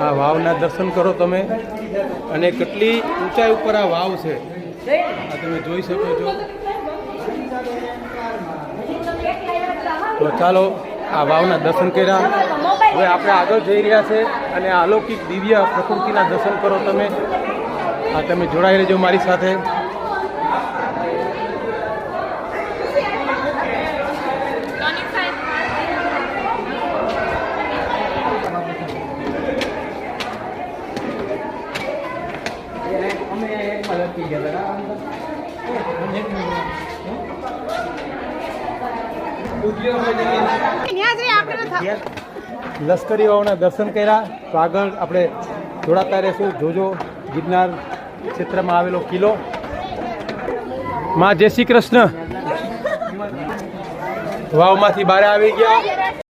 આ વાવના દર્શન કરો તમે. અને કેટલી ઊંચાઈ ઉપર આ વાવ છે. આ તમે જોઈ શકો છો. તો ચાલો, આ વાવના દર્શન કર્યા. હવે આપણે આગળ જઈ રહ્યા છે અને અલૌકિક દિવ્ય પ્રકૃતિના દર્શન કરો તમે. આ તમે જોડાઈ રહેજો મારી સાથે. લશ્કરી વાવના દર્શન કર્યા. તો આગળ આપણે જોડાતા રહેશું. જોજો, ગિરનાર ક્ષેત્રમાં આવેલો કિલ્લો. માં જય શ્રી કૃષ્ણ. વાવમાંથી બહાર આવી ગયા.